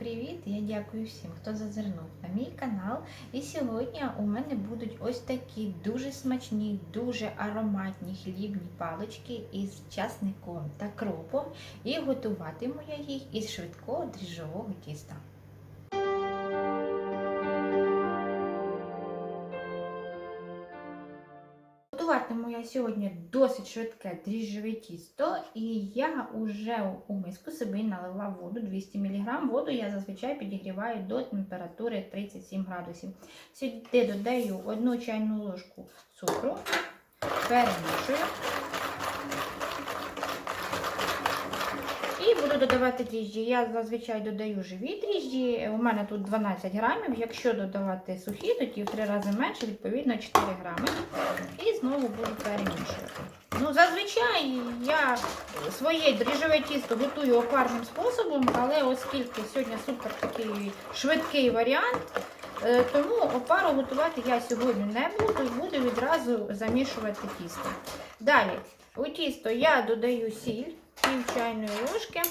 привіт! Я дякую всім, хто зазирнув на мій канал. І сьогодні у мене будуть ось такі дуже смачні, дуже ароматні хлібні палички із часником та кропом. І готуватиму я їх із швидкого дріжджового тіста. Готуватиму я сьогодні досить швидке дріжджове тісто, і я вже у миску собі налила воду 200 мг. Воду я зазвичай підігріваю до температури 37 градусів. Сюди додаю 1 чайну ложку цукру, перемішую. Буду додавати дріжджі. Я зазвичай додаю живі дріжджі. У мене тут 12 грамів. Якщо додавати сухі, тоді в 3 рази менше, відповідно 4 грами. І знову буду перемішувати. Ну, зазвичай я своє дріжджове тісто готую опарним способом, але оскільки сьогодні супер такий швидкий варіант, е, тому опару готувати я сьогодні не буду буду відразу замішувати тісто. Далі, у тісто я додаю сіль, пів чайної ложки.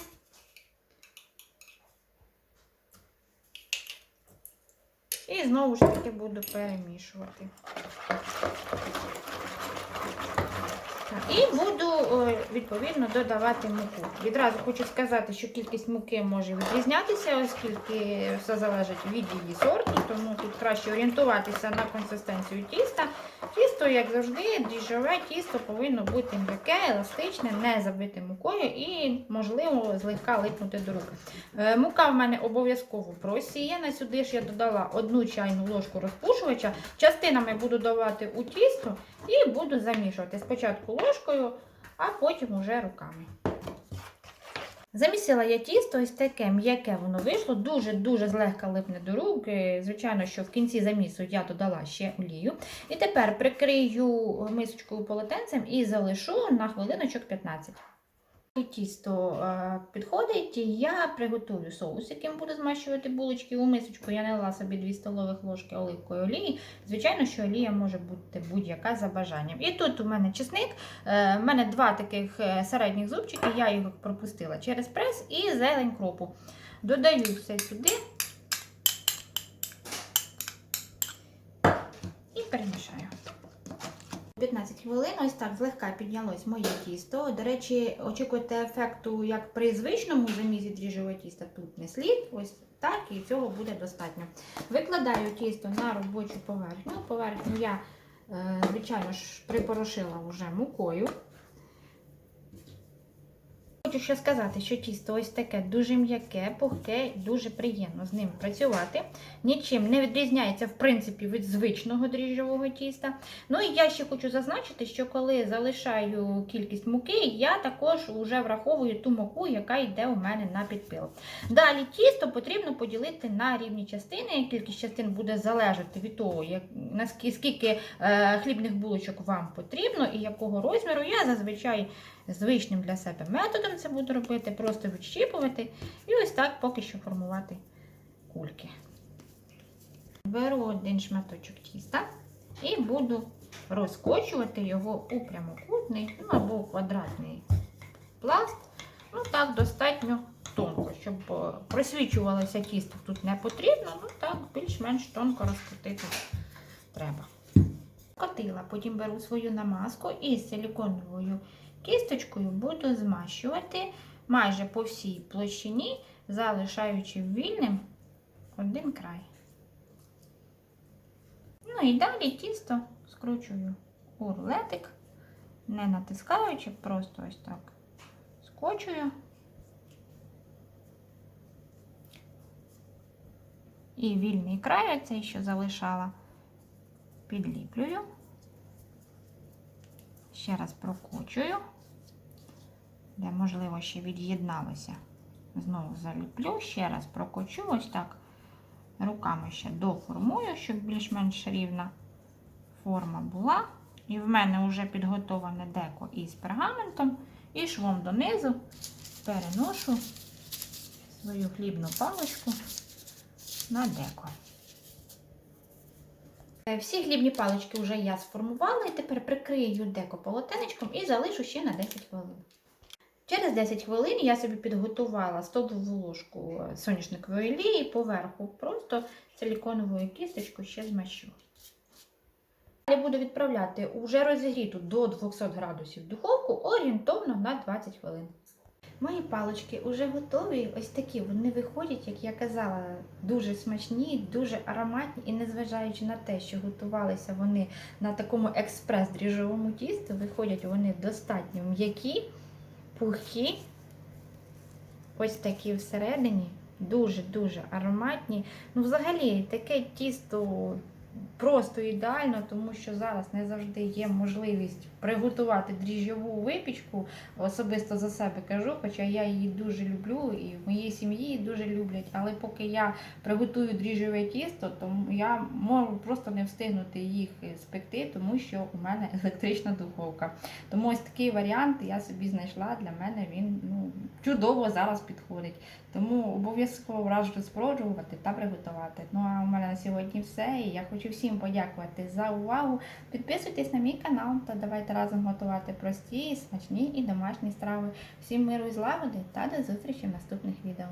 І знову ж таки буду перемішувати. І буду е, відповідно додавати муку. Відразу хочу сказати, що кількість муки може відрізнятися, оскільки все залежить від її сорту, тому тут краще орієнтуватися на консистенцію тіста. Тісто, як завжди, дріжджове тісто повинно бути м'яке, еластичне, не забите мукою і, можливо, злегка липнути до руки. Е, Мука в мене обов'язково просіяна. Сюди ж я додала одну чайну ложку розпушувача. Частинами буду давати у тісто і буду замішувати спочатку ложкою, а потім уже руками. Замісила я тісто, ось таке м'яке воно вийшло, дуже-дуже злегка липне до рук. Е, Звичайно, що в кінці замісу я додала ще олію. І тепер прикрию мисочкою полотенцем і залишу на хвилиночок 15. Тісто е, підходить, я приготую соус, яким буду змащувати булочки у мисочку. Я налила собі 2 столових ложки оливкової олії. Звичайно, що олія може бути будь-яка за бажанням. І тут у мене чесник, у в мене два таких е, середніх зубчики, я їх пропустила через прес і зелень кропу. Додаю все сюди і перемішаю. 15 хвилин, ось так злегка піднялось моє тісто. До речі, очікуйте ефекту, як при звичному замізі дріжджового тіста, тут не слід. Ось так, і цього буде достатньо. Викладаю тісто на робочу поверхню. Поверхню я, е, звичайно ж, припорошила вже мукою. Хочу ще сказати, що тісто ось таке дуже м'яке, пухке дуже приємно з ним працювати. Нічим не відрізняється, в принципі, від звичного дріжджового тіста. Ну і я ще хочу зазначити, що коли залишаю кількість муки, я також вже враховую ту муку, яка йде у мене на підпил. Далі тісто потрібно поділити на рівні частини. Кількість частин буде залежати від того, як, наскільки скільки е, хлібних булочок вам потрібно і якого розміру. Я зазвичай звичним для себе методом це буду робити, просто відщіпувати і ось так поки що формувати кульки. Беру один шматочок тіста і буду розкочувати його у прямокутний ну, або квадратний пласт. Ну так, достатньо тонко, щоб е, просвічувалося тісто тут не потрібно, ну так, більш-менш тонко розкотити треба. Котила, потім беру свою намазку і з силіконовою кісточкою буду змащувати майже по всій площині, залишаючи вільним один край. Ну і далі тісто скручую у рулетик, не натискаючи, просто ось так скочую. І вільний край, оцей, що залишала, підліплюю. Ще раз прокочую, де, можливо, ще від'єдналося. Знову заліплю, ще раз прокочу, ось так руками ще доформую, щоб більш-менш рівна форма була. І в мене вже підготоване деко із пергаментом, і швом донизу переношу свою хлібну паличку на деко. Е, Всі хлібні палички вже я сформувала, і тепер прикрию деко полотенечком і залишу ще на 10 хвилин. Через 10 хвилин я собі підготувала столову ложку соняшникової олії і поверху просто силіконовою кісточкою ще змащу. Далі буду відправляти уже розігріту до 200 градусів духовку орієнтовно на 20 хвилин. Мої палички вже готові. Ось такі вони виходять, як я казала, дуже смачні, дуже ароматні. І незважаючи на те, що готувалися вони на такому експрес-дріжджовому тісті, виходять вони достатньо м'які, пухкі, ось такі всередині, дуже-дуже ароматні. Ну, взагалі, таке тісто просто ідеально, тому що зараз не завжди є можливість приготувати дріжджову випічку. Особисто за себе кажу, хоча я її дуже люблю і в моїй сім'ї її дуже люблять. Але поки я приготую дріжджове тісто, то я можу просто не встигнути їх спекти, тому що у мене електрична духовка. Тому ось такий варіант я собі знайшла. Для мене він ну, чудово зараз підходить. Тому обов'язково раджу спробувати та приготувати. Ну а у мене на сьогодні все. І я хочу всім подякувати за увагу. Підписуйтесь на мій канал та давайте разом готувати прості, смачні і домашні страви. Всім миру і злагоди та до зустрічі в наступних відео.